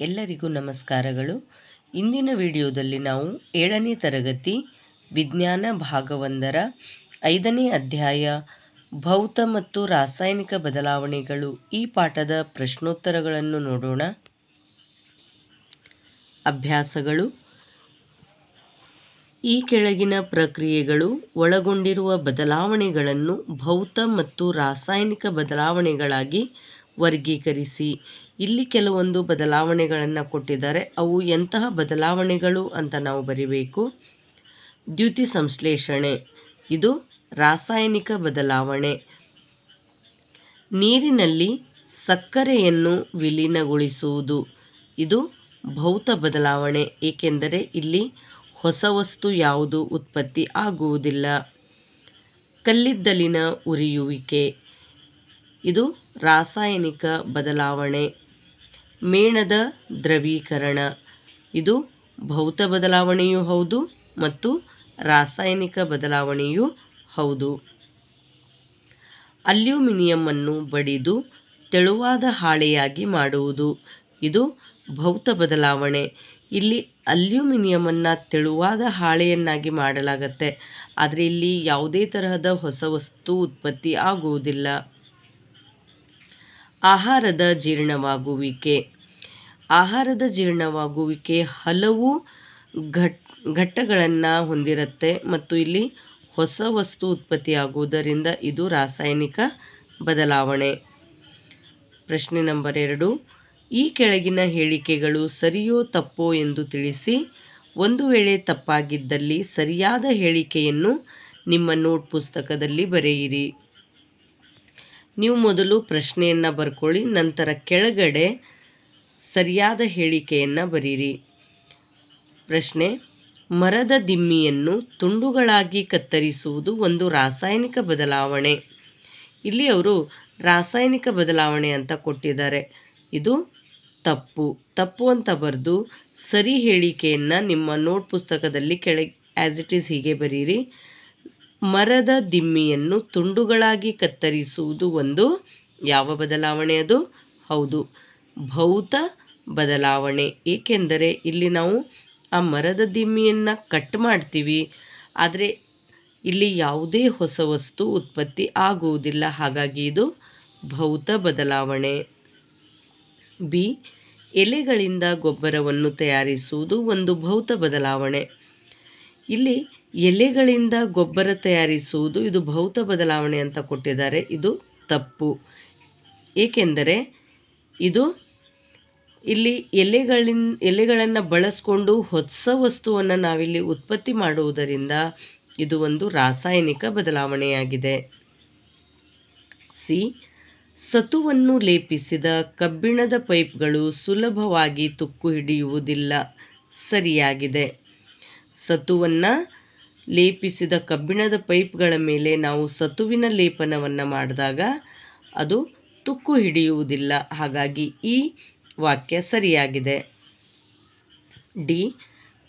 ಎಲ್ಲರಿಗೂ ನಮಸ್ಕಾರಗಳು. ಇಂದಿನ ವಿಡಿಯೋದಲ್ಲಿ ನಾವು ಏಳನೇ ತರಗತಿ ವಿಜ್ಞಾನ ಭಾಗವೊಂದರ ಐದನೇ ಅಧ್ಯಾಯ ಭೌತ ಮತ್ತು ರಾಸಾಯನಿಕ ಬದಲಾವಣೆಗಳು ಈ ಪಾಠದ ಪ್ರಶ್ನೋತ್ತರಗಳನ್ನು ನೋಡೋಣ. ಅಭ್ಯಾಸಗಳು. ಈ ಕೆಳಗಿನ ಪ್ರಕ್ರಿಯೆಗಳು ಒಳಗೊಂಡಿರುವ ಬದಲಾವಣೆಗಳನ್ನು ಭೌತ ಮತ್ತು ರಾಸಾಯನಿಕ ಬದಲಾವಣೆಗಳಾಗಿ ವರ್ಗೀಕರಿಸಿ ಇಲ್ಲಿ ಕೆಲವೊಂದು ಬದಲಾವಣೆಗಳನ್ನು ಕೊಟ್ಟಿದ್ದಾರೆ. ಅವು ಎಂತಹ ಬದಲಾವಣೆಗಳು ಅಂತ ನಾವು ಬರಿಬೇಕು. ದ್ಯುತಿ ಸಂಶ್ಲೇಷಣೆ. ಇದು ರಾಸಾಯನಿಕ ಬದಲಾವಣೆ. ನೀರಿನಲ್ಲಿ ಸಕ್ಕರೆಯನ್ನು ವಿಲೀನಗೊಳಿಸುವುದು. ಇದು ಭೌತ ಬದಲಾವಣೆ, ಏಕೆಂದರೆ ಇಲ್ಲಿ ಹೊಸ ವಸ್ತು ಯಾವುದು ಉತ್ಪತ್ತಿ ಆಗುವುದಿಲ್ಲ. ಕಲ್ಲಿದ್ದಲಿನ ಉರಿಯುವಿಕೆ. ಇದು ರಾಸಾಯನಿಕ ಬದಲಾವಣೆ. ಮೇಣದ ದ್ರವೀಕರಣ. ಇದು ಭೌತ ಬದಲಾವಣೆಯೂ ಹೌದು ಮತ್ತು ರಾಸಾಯನಿಕ ಬದಲಾವಣೆಯೂ ಹೌದು. ಅಲ್ಯೂಮಿನಿಯಮನ್ನು ಬಡಿದು ತೆಳುವಾದ ಹಾಳೆಯಾಗಿ ಮಾಡುವುದು. ಇದು ಭೌತ ಬದಲಾವಣೆ. ಇಲ್ಲಿ ಅಲ್ಯೂಮಿನಿಯಮನ್ನು ತೆಳುವಾದ ಹಾಳೆಯನ್ನಾಗಿ ಮಾಡಲಾಗತ್ತೆ. ಆದರೆ ಇಲ್ಲಿ ಯಾವುದೇ ತರಹದ ಹೊಸ ವಸ್ತು ಉತ್ಪತ್ತಿ ಆಗುವುದಿಲ್ಲ. ಆಹಾರದ ಜೀರ್ಣವಾಗುವಿಕೆ. ಆಹಾರದ ಜೀರ್ಣವಾಗುವಿಕೆ ಹಲವು ಘಟ್, ಘಟ್ಟಗಳನ್ನು ಹೊಂದಿರುತ್ತೆ ಮತ್ತು ಇಲ್ಲಿ ಹೊಸ ವಸ್ತು ಉತ್ಪತ್ತಿಯಾಗುವುದರಿಂದ ಇದು ರಾಸಾಯನಿಕ ಬದಲಾವಣೆ. ಪ್ರಶ್ನೆ ನಂಬರ್ ಎರಡು. ಈ ಕೆಳಗಿನ ಹೇಳಿಕೆಗಳು ಸರಿಯೋ ತಪ್ಪೋ ಎಂದು ತಿಳಿಸಿ, ಒಂದು ವೇಳೆ ತಪ್ಪಾಗಿದ್ದಲ್ಲಿ ಸರಿಯಾದ ಹೇಳಿಕೆಯನ್ನು ನಿಮ್ಮ ನೋಟ್ ಪುಸ್ತಕದಲ್ಲಿ ಬರೆಯಿರಿ. ನೀವು ಮೊದಲು ಪ್ರಶ್ನೆಯನ್ನು ಬರ್ಕೊಳ್ಳಿ, ನಂತರ ಕೆಳಗಡೆ ಸರಿಯಾದ ಹೇಳಿಕೆಯನ್ನು ಬರೀರಿ. ಪ್ರಶ್ನೆ, ಮರದ ದಿಮ್ಮಿಯನ್ನು ತುಂಡುಗಳಾಗಿ ಕತ್ತರಿಸುವುದು ಒಂದು ರಾಸಾಯನಿಕ ಬದಲಾವಣೆ. ಇಲ್ಲಿ ಅವರು ರಾಸಾಯನಿಕ ಬದಲಾವಣೆ ಅಂತ ಕೊಟ್ಟಿದ್ದಾರೆ. ಇದು ತಪ್ಪು. ತಪ್ಪು ಅಂತ ಬರೆದು ಸರಿ ಹೇಳಿಕೆಯನ್ನು ನಿಮ್ಮ ನೋಟ್ ಪುಸ್ತಕದಲ್ಲಿ ಕೆಳಗೆ ಆ್ಯಸ್ ಇಟ್ ಈಸ್ ಹೀಗೆ ಬರೀರಿ. ಮರದ ದಿಮ್ಮಿಯನ್ನು ತುಂಡುಗಳಾಗಿ ಕತ್ತರಿಸುವುದು ಒಂದು ಯಾವ ಬದಲಾವಣೆ ಅದು? ಹೌದು, ಭೌತ ಬದಲಾವಣೆ. ಏಕೆಂದರೆ ಇಲ್ಲಿ ನಾವು ಆ ಮರದ ದಿಮ್ಮಿಯನ್ನು ಕಟ್ ಮಾಡ್ತೀವಿ, ಆದರೆ ಇಲ್ಲಿ ಯಾವುದೇ ಹೊಸ ವಸ್ತು ಉತ್ಪತ್ತಿ ಆಗುವುದಿಲ್ಲ. ಹಾಗಾಗಿ ಇದು ಭೌತ ಬದಲಾವಣೆ. ಬಿ, ಎಲೆಗಳಿಂದ ಗೊಬ್ಬರವನ್ನು ತಯಾರಿಸುವುದು ಒಂದು ಭೌತ ಬದಲಾವಣೆ. ಇಲ್ಲಿ ಎಲೆಗಳಿಂದ ಗೊಬ್ಬರ ತಯಾರಿಸುವುದು ಇದು ಭೌತ ಬದಲಾವಣೆ ಅಂತ ಕೊಟ್ಟಿದ್ದಾರೆ. ಇದು ತಪ್ಪು. ಏಕೆಂದರೆ ಇದು ಇಲ್ಲಿ ಎಲೆಗಳಿನ್, ಎಲೆಗಳನ್ನು ಬಳಸ್ಕೊಂಡು ಹೊಸ ವಸ್ತುವನ್ನು ನಾವಿಲ್ಲಿ ಉತ್ಪತ್ತಿ ಮಾಡುವುದರಿಂದ ಇದು ಒಂದು ರಾಸಾಯನಿಕ ಬದಲಾವಣೆಯಾಗಿದೆ. ಸಿ. ಸತುವನ್ನು ಲೇಪಿಸಿದ ಕಬ್ಬಿಣದ ಪೈಪ್ಗಳು ಸುಲಭವಾಗಿ ತುಕ್ಕು ಹಿಡಿಯುವುದಿಲ್ಲ. ಸರಿಯಾಗಿದೆ. ಸತುವನ್ನು ಲೇಪಿಸಿದ ಕಬ್ಬಿಣದ ಪೈಪ್ಗಳ ಮೇಲೆ ನಾವು ಸತುವಿನ ಲೇಪನವನ್ನು ಮಾಡಿದಾಗ ಅದು ತುಕ್ಕು ಹಿಡಿಯುವುದಿಲ್ಲ. ಹಾಗಾಗಿ ಈ ವಾಕ್ಯ ಸರಿಯಾಗಿದೆ. ಡಿ.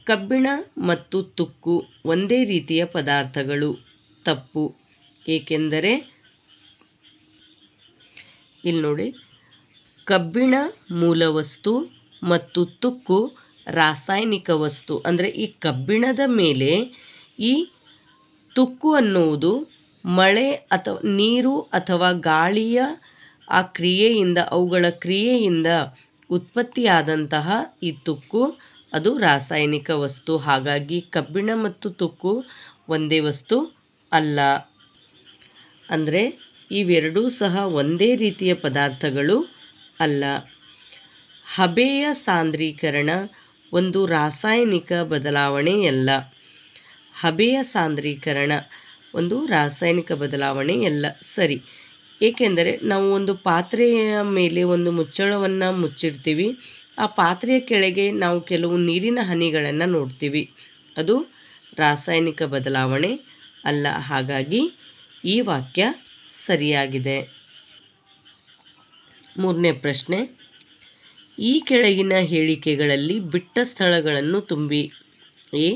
ಕಬ್ಬಿಣ ಮತ್ತು ತುಕ್ಕು ಒಂದೇ ರೀತಿಯ ಪದಾರ್ಥಗಳು. ತಪ್ಪು. ಏಕೆಂದರೆ ಇಲ್ಲಿ ನೋಡಿ. ಕಬ್ಬಿಣ ಮೂಲ ವಸ್ತು ಮತ್ತು ತುಕ್ಕು ರಾಸಾಯನಿಕ ವಸ್ತು. ಅಂದರೆ ಈ ಕಬ್ಬಿಣದ ಮೇಲೆ ಈ ತುಕ್ಕು ಅನ್ನುವುದು ಮಳೆ ಅಥವಾ ನೀರು ಅಥವಾ ಗಾಳಿಯ ಆ ಕ್ರಿಯೆಯಿಂದ, ಅವುಗಳ ಕ್ರಿಯೆಯಿಂದ ಉತ್ಪತ್ತಿಯಾದಂತಹ ಈ ತುಕ್ಕು. ಅದು ರಾಸಾಯನಿಕ ವಸ್ತು. ಹಾಗಾಗಿ ಕಬ್ಬಿಣ ಮತ್ತು ತುಕ್ಕು ಒಂದೇ ವಸ್ತು ಅಲ್ಲ. ಅಂದರೆ ಇವೆರಡೂ ಸಹ ಒಂದೇ ರೀತಿಯ ಪದಾರ್ಥಗಳು ಅಲ್ಲ. ಹಬೆಯ ಸಾಂದ್ರೀಕರಣ ಒಂದು ರಾಸಾಯನಿಕ ಬದಲಾವಣೆಯಲ್ಲ. ಹಬೆಯ ಸಾಂದ್ರೀಕರಣ. ಒಂದು ರಾಸಾಯನಿಕ ಬದಲಾವಣೆ ಎಲ್ಲ ಸರಿ. ಏಕೆಂದರೆ ನಾವು ಒಂದು ಪಾತ್ರೆಯ ಮೇಲೆ ಒಂದು ಮುಚ್ಚಳವನ್ನು ಮುಚ್ಚಿರ್ತೀವಿ ಆ ಪಾತ್ರೆಯ ಕೆಳಗೆ ನಾವು ಕೆಲವು ನೀರಿನ ಹನಿಗಳನ್ನು ನೋಡ್ತೀವಿ. ಅದು ರಾಸಾಯನಿಕ ಬದಲಾವಣೆ ಅಲ್ಲ. ಹಾಗಾಗಿ ಈ ವಾಕ್ಯ ಸರಿಯಾಗಿದೆ. ಮೂರನೇ ಪ್ರಶ್ನೆ. ಈ ಕೆಳಗಿನ ಹೇಳಿಕೆಗಳಲ್ಲಿ ಬಿಟ್ಟ ಸ್ಥಳಗಳನ್ನು ತುಂಬಿ. ಎ.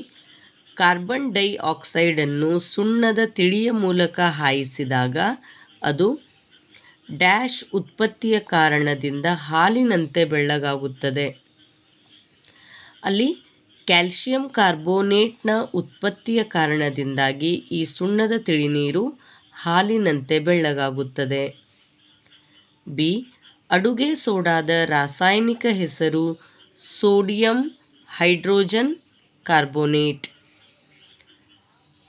ಕಾರ್ಬನ್ ಡೈಆಕ್ಸೈಡನ್ನು ಸುಣ್ಣದ ತಿಳಿಯ ಮೂಲಕ ಹಾಯಿಸಿದಾಗ ಅದು ಡ್ಯಾಶ್ ಉತ್ಪತ್ತಿಯ ಕಾರಣದಿಂದ ಹಾಲಿನಂತೆ ಬೆಳ್ಳಗಾಗುತ್ತದೆ. ಅಲ್ಲಿ ಕ್ಯಾಲ್ಶಿಯಂ ಕಾರ್ಬೋನೇಟ್ನ ಉತ್ಪತ್ತಿಯ ಕಾರಣದಿಂದಾಗಿ ಈ ಸುಣ್ಣದ ತಿಳಿನೀರು ಹಾಲಿನಂತೆ ಬೆಳ್ಳಗಾಗುತ್ತದೆ. ಬಿ. ಅಡುಗೆ ಸೋಡಾದ ರಾಸಾಯನಿಕ ಹೆಸರು ಸೋಡಿಯಂ ಹೈಡ್ರೋಜನ್ ಕಾರ್ಬೋನೇಟ್.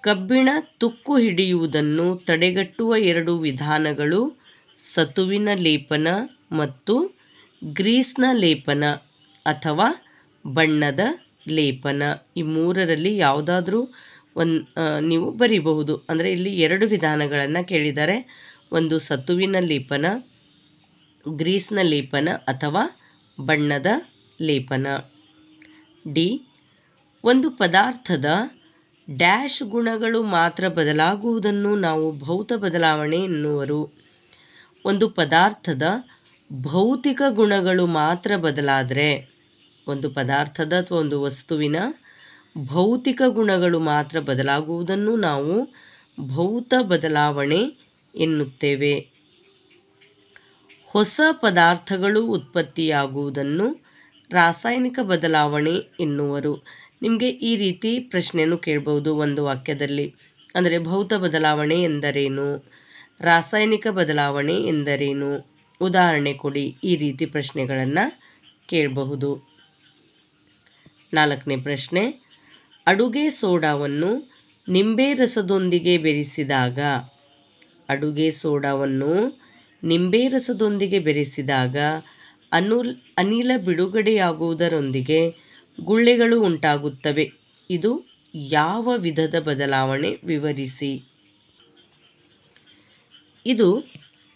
ಕಬ್ಬಿಣ ತುಕ್ಕು ಹಿಡಿಯುವುದನ್ನು ತಡೆಗಟ್ಟುವ ಎರಡು ವಿಧಾನಗಳು ಸತುವಿನ ಲೇಪನ ಮತ್ತು ಗ್ರೀಸ್ನ ಲೇಪನ ಅಥವಾ ಬಣ್ಣದ ಲೇಪನ. ಈ ಮೂರರಲ್ಲಿ ಯಾವುದಾದ್ರೂ ಒಂದು ನೀವು ಬರೀಬಹುದು. ಅಂದರೆ ಇಲ್ಲಿ ಎರಡು ವಿಧಾನಗಳನ್ನು ಕೇಳಿದ್ದಾರೆ. ಒಂದು ಸತುವಿನ ಲೇಪನ, ಗ್ರೀಸ್ನ ಲೇಪನ ಅಥವಾ ಬಣ್ಣದ ಲೇಪನ. ಡಿ, ಒಂದು ಪದಾರ್ಥದ ಡ್ಯಾಶ್ ಗುಣಗಳು ಮಾತ್ರ ಬದಲಾಗುವುದನ್ನು ನಾವು ಭೌತ ಬದಲಾವಣೆ ಎನ್ನುವರು. ಒಂದು ಪದಾರ್ಥದ ಭೌತಿಕ ಗುಣಗಳು ಮಾತ್ರ ಬದಲಾದರೆ, ಒಂದು ಪದಾರ್ಥದ ಅಥವಾ ಒಂದು ವಸ್ತುವಿನ ಭೌತಿಕ ಗುಣಗಳು ಮಾತ್ರ ಬದಲಾಗುವುದನ್ನು ನಾವು ಭೌತ ಬದಲಾವಣೆ ಎನ್ನುತ್ತೇವೆ. ಹೊಸ ಪದಾರ್ಥಗಳು ಉತ್ಪತ್ತಿಯಾಗುವುದನ್ನು ರಾಸಾಯನಿಕ ಬದಲಾವಣೆ ಎನ್ನುವರು. ನಿಮಗೆ ಈ ರೀತಿ ಪ್ರಶ್ನೆಯನ್ನು ಕೇಳ್ಬೋದು ಒಂದು ವಾಕ್ಯದಲ್ಲಿ. ಅಂದರೆ ಭೌತ ಬದಲಾವಣೆ ಎಂದರೇನು? ರಾಸಾಯನಿಕ ಬದಲಾವಣೆ ಎಂದರೇನು? ಉದಾಹರಣೆ ಕೊಡಿ ಈ ರೀತಿ ಪ್ರಶ್ನೆಗಳನ್ನು ಕೇಳಬಹುದು. ನಾಲ್ಕನೇ ಪ್ರಶ್ನೆ, ಅಡುಗೆ ಸೋಡಾವನ್ನು ನಿಂಬೆ ರಸದೊಂದಿಗೆ ಬೆರೆಸಿದಾಗ, ಅಡುಗೆ ಸೋಡಾವನ್ನು ನಿಂಬೆ ರಸದೊಂದಿಗೆ ಬೆರೆಸಿದಾಗ ಅನುಲ್, ಅನಿಲ ಬಿಡುಗಡೆಯಾಗುವುದರೊಂದಿಗೆ ಗುಳ್ಳೆಗಳು ಉಂಟಾಗುತ್ತವೆ. ಇದು ಯಾವ ವಿಧದ ಬದಲಾವಣೆ ವಿವರಿಸಿ. ಇದು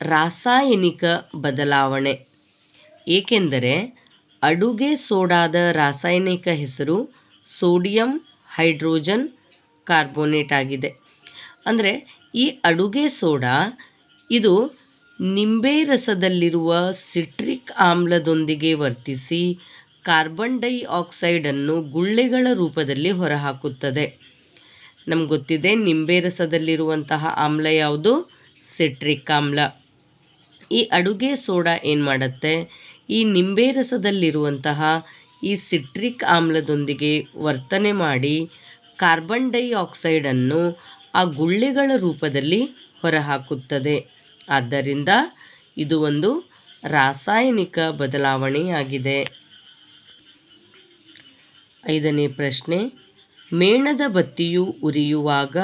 ರಾಸಾಯನಿಕ ಬದಲಾವಣೆ. ಏಕೆಂದರೆ ಅಡುಗೆ ಸೋಡಾದ ರಾಸಾಯನಿಕ ಹೆಸರು ಸೋಡಿಯಂ ಹೈಡ್ರೋಜನ್ ಕಾರ್ಬೋನೇಟ್ ಆಗಿದೆ. ಅಂದರೆ ಈ ಅಡುಗೆ ಸೋಡಾ ಇದು ನಿಂಬೆ ರಸದಲ್ಲಿರುವ ಸಿಟ್ರಿಕ್ ಆಮ್ಲದೊಂದಿಗೆ ವರ್ತಿಸಿ ಕಾರ್ಬನ್ ಡೈ ಆಕ್ಸೈಡನ್ನು ಗುಳ್ಳೆಗಳ ರೂಪದಲ್ಲಿ ಹೊರಹಾಕುತ್ತದೆ. ನಮ್ಗೆ ಗೊತ್ತಿದೆ, ನಿಂಬೆ ರಸದಲ್ಲಿರುವಂತಹ ಆಮ್ಲ ಯಾವುದು? ಸಿಟ್ರಿಕ್ ಆಮ್ಲ. ಈ ಅಡುಗೆ ಸೋಡಾ ಏನು ಮಾಡುತ್ತೆ? ಈ ನಿಂಬೆ ರಸದಲ್ಲಿರುವಂತಹ ಈ ಸಿಟ್ರಿಕ್ ಆಮ್ಲದೊಂದಿಗೆ ವರ್ತನೆ ಮಾಡಿ ಕಾರ್ಬನ್ ಡೈ ಆಕ್ಸೈಡನ್ನು ಆ ಗುಳ್ಳೆಗಳ ರೂಪದಲ್ಲಿ ಹೊರಹಾಕುತ್ತದೆ. ಆದ್ದರಿಂದ ಇದು ಒಂದು ರಾಸಾಯನಿಕ ಬದಲಾವಣೆಯಾಗಿದೆ. ಐದನೇ ಪ್ರಶ್ನೆ, ಮೇಣದ ಬತ್ತಿಯು ಉರಿಯುವಾಗ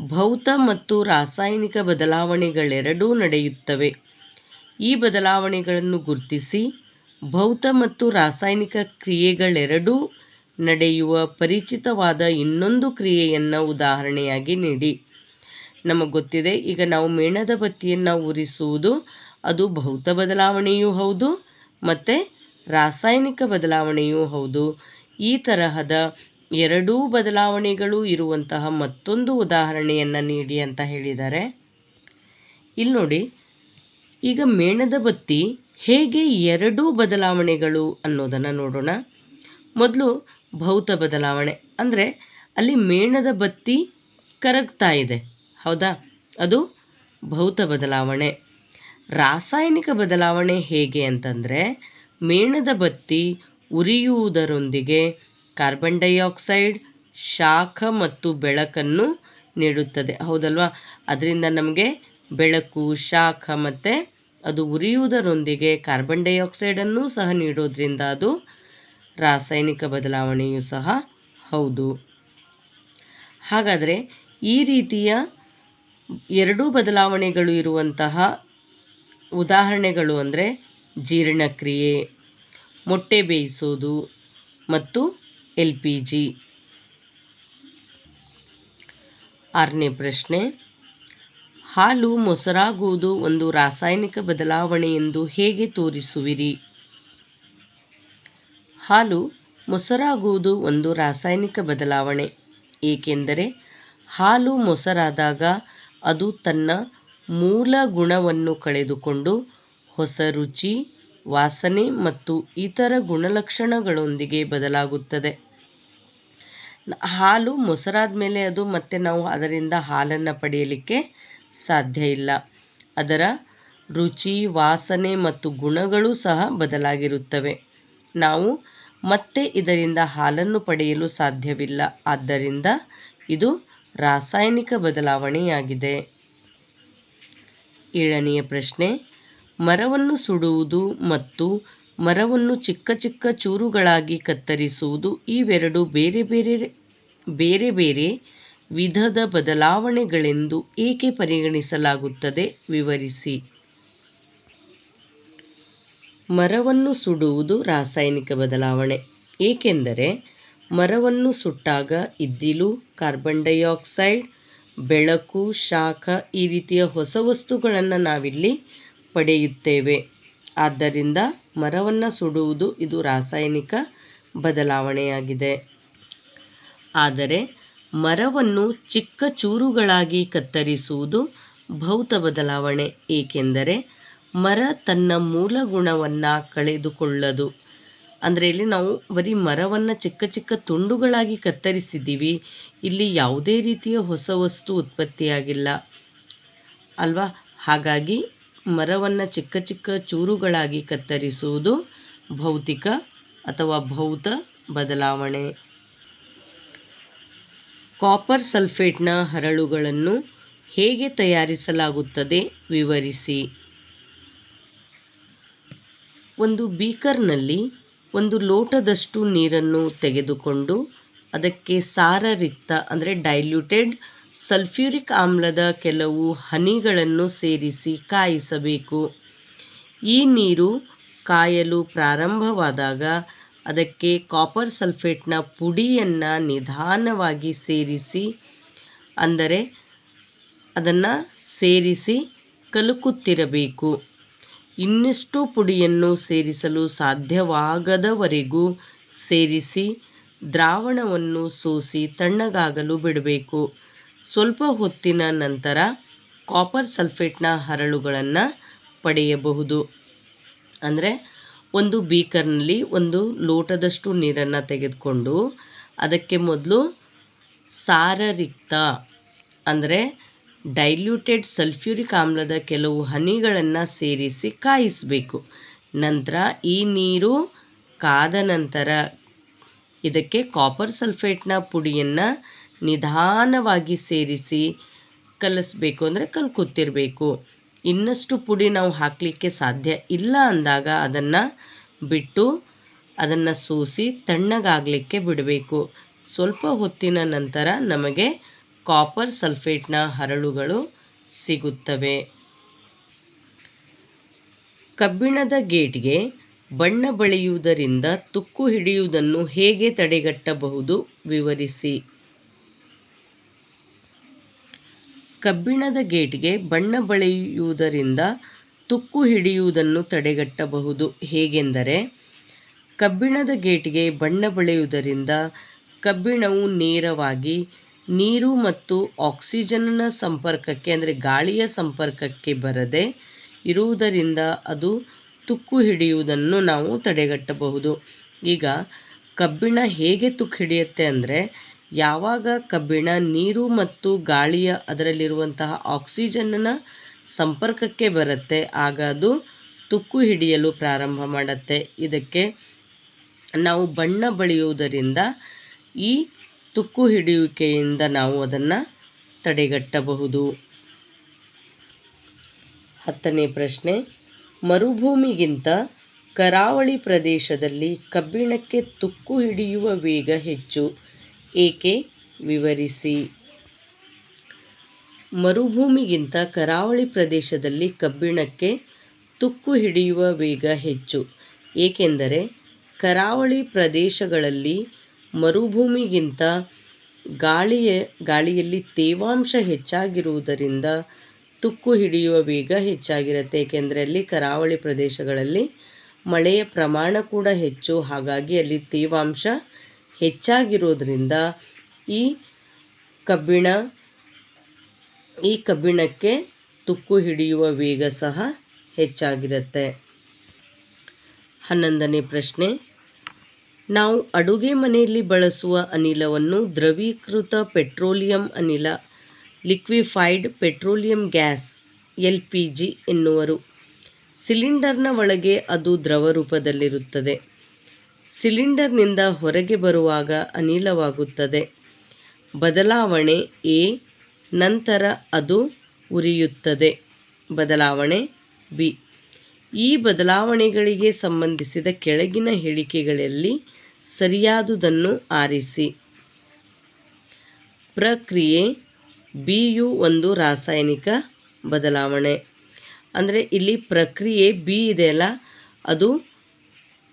ಭೌತ ಮತ್ತು ರಾಸಾಯನಿಕ ಬದಲಾವಣೆಗಳೆರಡೂ ನಡೆಯುತ್ತವೆ. ಈ ಬದಲಾವಣೆಗಳನ್ನು ಗುರುತಿಸಿ ಭೌತ ಮತ್ತು ರಾಸಾಯನಿಕ ಕ್ರಿಯೆಗಳೆರಡೂ ನಡೆಯುವ ಪರಿಚಿತವಾದ ಇನ್ನೊಂದು ಕ್ರಿಯೆಯನ್ನು ಉದಾಹರಣೆಯಾಗಿ ನೀಡಿ. ನಮಗೆ ಗೊತ್ತಿದೆ, ಈಗ ನಾವು ಮೇಣದ ಬತ್ತಿಯನ್ನು ಉರಿಸುವುದು, ಅದು ಭೌತ ಬದಲಾವಣೆಯೂ ಹೌದು, ಮತ್ತು ರಾಸಾಯನಿಕ ಬದಲಾವಣೆಯೂ ಹೌದು. ಈ ತರಹದ ಎರಡೂ ಬದಲಾವಣೆಗಳು ಇರುವಂತಹ ಮತ್ತೊಂದು ಉದಾಹರಣೆಯನ್ನು ನೀಡಿ ಅಂತ ಹೇಳಿದ್ದಾರೆ. ಇಲ್ಲಿ ನೋಡಿ, ಈಗ ಮೇಣದ ಬತ್ತಿ ಹೇಗೆ ಎರಡೂ ಬದಲಾವಣೆಗಳು ಅನ್ನೋದನ್ನು ನೋಡೋಣ. ಮೊದಲು ಭೌತ ಬದಲಾವಣೆ, ಅಂದರೆ ಅಲ್ಲಿ ಮೇಣದ ಬತ್ತಿ ಕರಗ್ತಾ ಇದೆ, ಹೌದಾ? ಅದು ಭೌತ ಬದಲಾವಣೆ. ರಾಸಾಯನಿಕ ಬದಲಾವಣೆ ಹೇಗೆ ಅಂತಂದರೆ, ಮೇಣದ ಬತ್ತಿ ಉರಿಯುವುದರೊಂದಿಗೆ ಕಾರ್ಬನ್ ಡೈಆಕ್ಸೈಡ್ ಶಾಖ ಮತ್ತು ಬೆಳಕನ್ನು ನೀಡುತ್ತದೆ. ಹೌದಲ್ವಾ? ಅದರಿಂದ ನಮಗೆ ಬೆಳಕು, ಶಾಖ ಮತ್ತು ಅದು ಉರಿಯುವುದರೊಂದಿಗೆ ಕಾರ್ಬನ್ ಡೈಆಕ್ಸೈಡನ್ನು ಸಹ ನೀಡೋದ್ರಿಂದ ಅದು ರಾಸಾಯನಿಕ ಬದಲಾವಣೆಯೂ ಸಹ ಹೌದು. ಹಾಗಾದರೆ ಈ ರೀತಿಯ ಎರಡೂ ಬದಲಾವಣೆಗಳು ಇರುವಂತಹ ಉದಾಹರಣೆಗಳು ಅಂದರೆ ಜೀರ್ಣಕ್ರಿಯೆ ಮೊಟ್ಟೆ ಬೇಯಿಸೋದು ಮತ್ತು ಎಲ್ ಪಿ ಜಿ. ಆರನೇ ಪ್ರಶ್ನೆ, ಹಾಲು ಮೊಸರಾಗುವುದು ಒಂದು ರಾಸಾಯನಿಕ ಬದಲಾವಣೆ ಎಂದು ಹೇಗೆ ತೋರಿಸುವಿರಿ? ಹಾಲು ಮೊಸರಾಗುವುದು ಒಂದು ರಾಸಾಯನಿಕ ಬದಲಾವಣೆ, ಏಕೆಂದರೆ ಹಾಲು ಮೊಸರಾದಾಗ ಅದು ತನ್ನ ಮೂಲ ಗುಣವನ್ನು ಕಳೆದುಕೊಂಡು ಹೊಸ ರುಚಿ ವಾಸನೆ ಮತ್ತು ಇತರ ಗುಣಲಕ್ಷಣಗಳೊಂದಿಗೆ ಬದಲಾಗುತ್ತದೆ. ಹಾಲು ಮೊಸರಾದ ಮೇಲೆ ಅದು ಮತ್ತೆ ನಾವು ಅದರಿಂದ ಹಾಲನ್ನು ಪಡೆಯಲಿಕ್ಕೆ ಸಾಧ್ಯ ಇಲ್ಲ. ಅದರ ರುಚಿ, ವಾಸನೆ ಮತ್ತು ಗುಣಗಳು ಸಹ ಬದಲಾಗಿರುತ್ತವೆ. ನಾವು ಮತ್ತೆ ಇದರಿಂದ ಹಾಲನ್ನು ಪಡೆಯಲು ಸಾಧ್ಯವಿಲ್ಲ. ಆದ್ದರಿಂದ ಇದು ರಾಸಾಯನಿಕ ಬದಲಾವಣೆಯಾಗಿದೆ. ಏಳನೆಯ ಪ್ರಶ್ನೆ ಮರವನ್ನು ಸುಡುವುದು ಮತ್ತು ಮರವನ್ನು ಚಿಕ್ಕ ಚಿಕ್ಕ ಚೂರುಗಳಾಗಿ ಕತ್ತರಿಸುವುದು ಇವೆರಡು ಬೇರೆ ಬೇರೆ ಬೇರೆ ಬೇರೆ ವಿಧದ ಬದಲಾವಣೆಗಳೆಂದು ಏಕೆ ಪರಿಗಣಿಸಲಾಗುತ್ತದೆ? ವಿವರಿಸಿ. ಮರವನ್ನು ಸುಡುವುದು ರಾಸಾಯನಿಕ ಬದಲಾವಣೆ. ಏಕೆಂದರೆ ಮರವನ್ನು ಸುಟ್ಟಾಗ ಇದ್ದಿಲು ಕಾರ್ಬನ್ ಡೈಆಕ್ಸೈಡ್, ಬೆಳಕು, ಶಾಖ ಈ ರೀತಿಯ ಹೊಸ ವಸ್ತುಗಳನ್ನು ನಾವಿಲ್ಲಿ ಪಡೆಯುತ್ತೇವೆ. ಆದ್ದರಿಂದ ಮರವನ್ನು ಸುಡುವುದು ಇದು ರಾಸಾಯನಿಕ ಬದಲಾವಣೆಯಾಗಿದೆ. ಆದರೆ ಮರವನ್ನು ಚಿಕ್ಕ ಚೂರುಗಳಾಗಿ ಕತ್ತರಿಸುವುದು ಭೌತ ಬದಲಾವಣೆ, ಏಕೆಂದರೆ ಮರ ತನ್ನ ಮೂಲ ಗುಣವನ್ನು ಕಳೆದುಕೊಳ್ಳದು. ಅಂದರೆ ಇಲ್ಲಿ ನಾವು ಬರೀ ಮರವನ್ನು ಚಿಕ್ಕ ಚಿಕ್ಕ ತುಂಡುಗಳಾಗಿ ಕತ್ತರಿಸಿದ್ದೀವಿ, ಇಲ್ಲಿ ಯಾವುದೇ ರೀತಿಯ ಹೊಸ ವಸ್ತು ಉತ್ಪತ್ತಿಯಾಗಿಲ್ಲ. ಅಲ್ವಾ? ಹಾಗಾಗಿ ಮರವನ್ನು ಚಿಕ್ಕ ಚಿಕ್ಕ ಚೂರುಗಳಾಗಿ ಕತ್ತರಿಸುವುದು ಭೌತಿಕ ಅಥವಾ ಭೌತ ಬದಲಾವಣೆ. ಕಾಪರ್ ಸಲ್ಫೇಟ್ನ ಹರಳುಗಳನ್ನು ಹೇಗೆ ತಯಾರಿಸಲಾಗುತ್ತದೆ ವಿವರಿಸಿ. ಒಂದು ಬೀಕರ್ನಲ್ಲಿ ಒಂದು ಲೋಟದಷ್ಟು ನೀರನ್ನು ತೆಗೆದುಕೊಂಡು ಅದಕ್ಕೆ ಸಾರರಿಕ್ತ ಅಂದರೆ ಡೈಲ್ಯೂಟೆಡ್ ಸಲ್ಫ್ಯೂರಿಕ್ ಆಮ್ಲದ ಕೆಲವು ಹನಿಗಳನ್ನು ಸೇರಿಸಿ ಕಾಯಿಸಬೇಕು. ಈ ನೀರು ಕಾಯಲು ಪ್ರಾರಂಭವಾದಾಗ ಅದಕ್ಕೆ ಕಾಪರ್ ಸಲ್ಫೇಟ್ನ ಪುಡಿಯನ್ನು ನಿಧಾನವಾಗಿ ಸೇರಿಸಿ, ಅಂದರೆ ಅದನ್ನು ಸೇರಿಸಿ ಕಲುಕುತ್ತಿರಬೇಕು. ಇನ್ನಷ್ಟು ಪುಡಿಯನ್ನು ಸೇರಿಸಲು ಸಾಧ್ಯವಾಗದವರೆಗೂ ಸೇರಿಸಿ ದ್ರಾವಣವನ್ನು ಸೋಸಿ ತಣ್ಣಗಾಗಲು ಬಿಡಬೇಕು. ಸ್ವಲ್ಪ ಹೊತ್ತಿನ ನಂತರ ಕಾಪರ್ ಸಲ್ಫೇಟ್ನ ಹರಳುಗಳನ್ನು ಪಡೆಯಬಹುದು. ಅಂದರೆ ಒಂದು ಬೀಕರ್ನಲ್ಲಿ ಒಂದು ಲೋಟದಷ್ಟು ನೀರನ್ನು ತೆಗೆದುಕೊಂಡು ಅದಕ್ಕೆ ಮೊದಲು ಸಾರರಿಕ್ತ, ಅಂದರೆ ಡೈಲ್ಯೂಟೆಡ್ ಸಲ್ಫ್ಯೂರಿಕ್ ಆಮ್ಲದ ಕೆಲವು ಹನಿಗಳನ್ನು ಸೇರಿಸಿ ಕಾಯಿಸಬೇಕು. ನಂತರ ಈ ನೀರು ಕಾದ ನಂತರ ಇದಕ್ಕೆ ಕಾಪರ್ ಸಲ್ಫೇಟ್ನ ಪುಡಿಯನ್ನು ನಿಧಾನವಾಗಿ ಸೇರಿಸಿ ಕಲಿಸ್ಬೇಕು ಅಂದರೆ ಕಲ್ಕುತ್ತಿರಬೇಕು ಇನ್ನಷ್ಟು ಪುಡಿ ನಾವು ಹಾಕಲಿಕ್ಕೆ ಸಾಧ್ಯ ಇಲ್ಲ ಅಂದಾಗ ಅದನ್ನು ಬಿಟ್ಟು ಅದನ್ನು ಸೂಸಿ ತಣ್ಣಗಾಗಲಿಕ್ಕೆ ಬಿಡಬೇಕು. ಸ್ವಲ್ಪ ಹೊತ್ತಿನ ನಂತರ ನಮಗೆ ಕಾಪರ್ ಸಲ್ಫೇಟ್ನ ಹರಳುಗಳು ಸಿಗುತ್ತವೆ. ಕಬ್ಬಿಣದ ಗೇಟ್ಗೆ ಬಣ್ಣ ಬಳಿಯುವುದರಿಂದ ತುಕ್ಕು ಹಿಡಿಯುವುದನ್ನು ಹೇಗೆ ತಡೆಗಟ್ಟಬಹುದು ವಿವರಿಸಿ. ಕಬ್ಬಿಣದ ಗೇಟ್ಗೆ ಬಣ್ಣ ಬಳಿಯುವುದರಿಂದ ತುಕ್ಕು ಹಿಡಿಯುವುದನ್ನು ತಡೆಗಟ್ಟಬಹುದು. ಹೇಗೆಂದರೆ, ಕಬ್ಬಿಣದ ಗೇಟ್ಗೆ ಬಣ್ಣ ಬಳಿಯುವುದರಿಂದ ಕಬ್ಬಿಣವು ನೇರವಾಗಿ ನೀರು ಮತ್ತು ಆಕ್ಸಿಜನ್ನ ಸಂಪರ್ಕಕ್ಕೆ, ಅಂದರೆ ಗಾಳಿಯ ಸಂಪರ್ಕಕ್ಕೆ ಬರದೆ ಇರುವುದರಿಂದ ಅದು ತುಕ್ಕು ಹಿಡಿಯುವುದನ್ನು ನಾವು ತಡೆಗಟ್ಟಬಹುದು. ಈಗ ಕಬ್ಬಿಣ ಹೇಗೆ ತುಕ್ಕು ಹಿಡಿಯುತ್ತೆ ಅಂದರೆ ಯಾವಾಗ ಕಬ್ಬಿಣ, ನೀರು ಮತ್ತು ಗಾಳಿಯ ಅದರಲ್ಲಿರುವಂತಹ ಆಕ್ಸಿಜನ್ನ ಸಂಪರ್ಕಕ್ಕೆ ಬರುತ್ತೆ, ಆಗ ಅದು ತುಕ್ಕು ಹಿಡಿಯಲು ಪ್ರಾರಂಭ ಮಾಡುತ್ತೆ. ಇದಕ್ಕೆ ನಾವು ಬಣ್ಣ ಬಳಿಯುವುದರಿಂದ ಈ ತುಕ್ಕು ಹಿಡಿಯುವಿಕೆಯಿಂದ ನಾವು ಅದನ್ನು ತಡೆಗಟ್ಟಬಹುದು. ಹತ್ತನೇ ಪ್ರಶ್ನೆ, ಮರುಭೂಮಿಗಿಂತ ಕರಾವಳಿ ಪ್ರದೇಶದಲ್ಲಿ ಕಬ್ಬಿಣಕ್ಕೆ ತುಕ್ಕು ಹಿಡಿಯುವ ವೇಗ ಹೆಚ್ಚು. ಏಕೆ? ವಿವರಿಸಿ. ಮರುಭೂಮಿಗಿಂತ ಕರಾವಳಿ ಪ್ರದೇಶದಲ್ಲಿ ಕಬ್ಬಿಣಕ್ಕೆ ತುಕ್ಕು ಹಿಡಿಯುವ ವೇಗ ಹೆಚ್ಚು. ಏಕೆಂದರೆ, ಕರಾವಳಿ ಪ್ರದೇಶಗಳಲ್ಲಿ ಮರುಭೂಮಿಗಿಂತ ಗಾಳಿಯ, ಗಾಳಿಯಲ್ಲಿ ತೇವಾಂಶ ಹೆಚ್ಚಾಗಿರುವುದರಿಂದ ತುಕ್ಕು ಹಿಡಿಯುವ ವೇಗ ಹೆಚ್ಚಾಗಿರುತ್ತೆ. ಏಕೆಂದರೆ, ಅಲ್ಲಿ ಕರಾವಳಿ ಪ್ರದೇಶಗಳಲ್ಲಿ ಮಳೆಯ ಪ್ರಮಾಣ ಕೂಡ ಹೆಚ್ಚು. ಹಾಗಾಗಿ ಅಲ್ಲಿ ತೇವಾಂಶ ಹೆಚ್ಚಾಗಿರೋದ್ರಿಂದ ಈ ಕಬ್ಬಿಣ, ಈ ಕಬ್ಬಿಣಕ್ಕೆ ತುಕ್ಕು ಹಿಡಿಯುವ ವೇಗ ಸಹ ಹೆಚ್ಚಾಗಿರುತ್ತೆ. ಹನ್ನೊಂದನೇ ಪ್ರಶ್ನೆ. ನಾವು ಅಡುಗೆ ಮನೆಯಲ್ಲಿ ಬಳಸುವ ಅನಿಲವನ್ನು ದ್ರವೀಕೃತ ಪೆಟ್ರೋಲಿಯಂ ಅನಿಲ, liquefied petroleum gas, L P G ಎನ್ನುವರು. ಸಿಲಿಂಡರ್ನ ಒಳಗೆ ಅದು ದ್ರವ ರೂಪದಲ್ಲಿರುತ್ತದೆ. ಸಿಲಿಂಡರ್ನಿಂದ ಹೊರಗೆ ಬರುವಾಗ ಅನಿಲವಾಗುತ್ತದೆ. ಬದಲಾವಣೆ ಎ, ನಂತರ ಅದು ಉರಿಯುತ್ತದೆ. ಬದಲಾವಣೆ ಬಿ. ಈ ಬದಲಾವಣೆಗಳಿಗೆ ಸಂಬಂಧಿಸಿದ ಕೆಳಗಿನ ಹೇಳಿಕೆಗಳಲ್ಲಿ ಸರಿಯಾದುದನ್ನು ಆರಿಸಿ. ಪ್ರಕ್ರಿಯೆ ಬಿ ಯು ಒಂದು ರಾಸಾಯನಿಕ ಬದಲಾವಣೆ. ಅಂದರೆ ಇಲ್ಲಿ ಪ್ರಕ್ರಿಯೆ ಬಿ ಇದೆಯಲ್ಲ ಅದು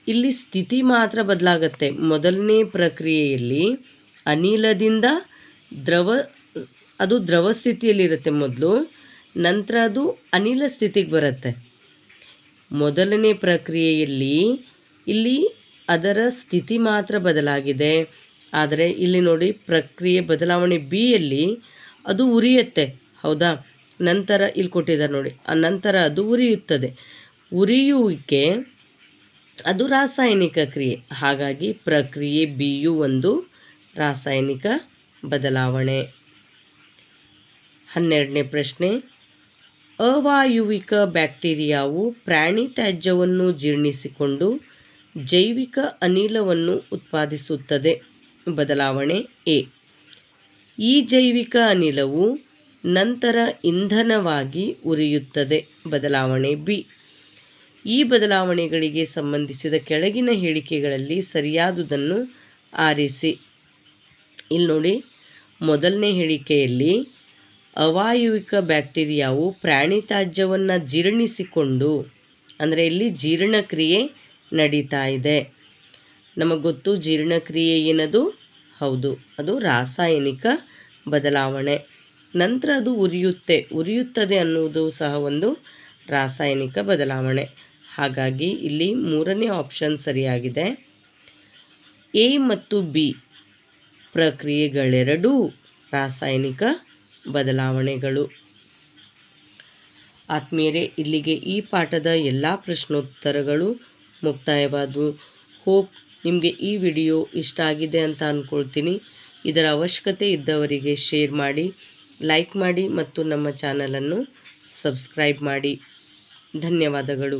ಇಲ್ಲಿ ಸ್ಥಿತಿ ಮಾತ್ರ ಬದಲಾಗತ್ತೆ. ಮೊದಲನೇ ಪ್ರಕ್ರಿಯೆಯಲ್ಲಿ ಅನಿಲದಿಂದ ದ್ರವ, ಅದು ದ್ರವ ಸ್ಥಿತಿಯಲ್ಲಿರುತ್ತೆ ಮೊದಲು, ನಂತರ ಅದು ಅನಿಲ ಸ್ಥಿತಿಗೆ ಬರುತ್ತೆ. ಮೊದಲನೇ ಪ್ರಕ್ರಿಯೆಯಲ್ಲಿ ಇಲ್ಲಿ ಅದರ ಸ್ಥಿತಿ ಮಾತ್ರ ಬದಲಾಗಿದೆ. ಆದರೆ ಇಲ್ಲಿ ನೋಡಿ ಪ್ರಕ್ರಿಯೆ ಬದಲಾವಣೆ ಬಿಯಲ್ಲಿ ಅದು ಉರಿಯುತ್ತೆ. ಹೌದಾ? ನಂತರ ಇಲ್ಲಿ ಕೊಟ್ಟಿದ್ದಾರೆ ನೋಡಿ. ಆ ನಂತರ ಅದು ಉರಿಯುತ್ತದೆ. ಉರಿಯುವಿಕೆ ಅದು ರಾಸಾಯನಿಕ ಕ್ರಿಯೆ. ಹಾಗಾಗಿ ಪ್ರಕ್ರಿಯೆ ಬಿಯು ಒಂದು ರಾಸಾಯನಿಕ ಬದಲಾವಣೆ. ಹನ್ನೆರಡನೇ ಪ್ರಶ್ನೆ. ಅವಾಯುವಿಕ ಬ್ಯಾಕ್ಟೀರಿಯಾವು ಪ್ರಾಣಿ ತ್ಯಾಜ್ಯವನ್ನು ಜೀರ್ಣಿಸಿಕೊಂಡು ಜೈವಿಕ ಅನಿಲವನ್ನು ಉತ್ಪಾದಿಸುತ್ತದೆ. ಬದಲಾವಣೆ ಎ. ಈ ಜೈವಿಕ ಅನಿಲವು ನಂತರ ಇಂಧನವಾಗಿ ಉರಿಯುತ್ತದೆ. ಬದಲಾವಣೆ ಬಿ. ಈ ಬದಲಾವಣೆಗಳಿಗೆ ಸಂಬಂಧಿಸಿದ ಕೆಳಗಿನ ಹೇಳಿಕೆಗಳಲ್ಲಿ ಸರಿಯಾದುದನ್ನು ಆರಿಸಿ. ಇಲ್ಲಿ ನೋಡಿ, ಮೊದಲನೇ ಹೇಳಿಕೆಯಲ್ಲಿ, ಅವಾಯುವಿಕ ಬ್ಯಾಕ್ಟೀರಿಯಾವು ಪ್ರಾಣಿ ತ್ಯಾಜ್ಯವನ್ನು ಜೀರ್ಣಿಸಿಕೊಂಡು, ಅಂದರೆ ಇಲ್ಲಿ ಜೀರ್ಣಕ್ರಿಯೆ ನಡೀತಾ ಇದೆ. ನಮಗೆ ಗೊತ್ತು, ಜೀರ್ಣಕ್ರಿಯೆ ಏನದು? ಹೌದು, ಅದು ರಾಸಾಯನಿಕ ಬದಲಾವಣೆ. ನಂತರ ಅದು ಉರಿಯುತ್ತೆ. ಉರಿಯುತ್ತದೆ ಅನ್ನುವುದು ಸಹ ಒಂದು ರಾಸಾಯನಿಕ ಬದಲಾವಣೆ. ಹಾಗಾಗಿ ಇಲ್ಲಿ ಮೂರನೇ ಆಪ್ಷನ್ ಸರಿಯಾಗಿದೆ. ಎ ಮತ್ತು ಬಿ ಪ್ರಕ್ರಿಯೆಗಳೆರಡೂ ರಾಸಾಯನಿಕ ಬದಲಾವಣೆಗಳು. ಆತ್ಮೀಯರೇ, ಇಲ್ಲಿಗೆ ಈ ಪಾಠದ ಎಲ್ಲ ಪ್ರಶ್ನೋತ್ತರಗಳು ಮುಕ್ತಾಯವಾದವು. ಹೋಪ್ ನಿಮಗೆ ಈ ವಿಡಿಯೋ ಇಷ್ಟ ಆಗಿದೆ ಅಂತ ಅಂದ್ಕೊಳ್ತೀನಿ ಇದರ ಅವಶ್ಯಕತೆ ಇದ್ದವರಿಗೆ ಶೇರ್ ಮಾಡಿ, ಲೈಕ್ ಮಾಡಿ ಮತ್ತು ನಮ್ಮ ಚಾನಲನ್ನು ಸಬ್ಸ್ಕ್ರೈಬ್ ಮಾಡಿ. ಧನ್ಯವಾದಗಳು.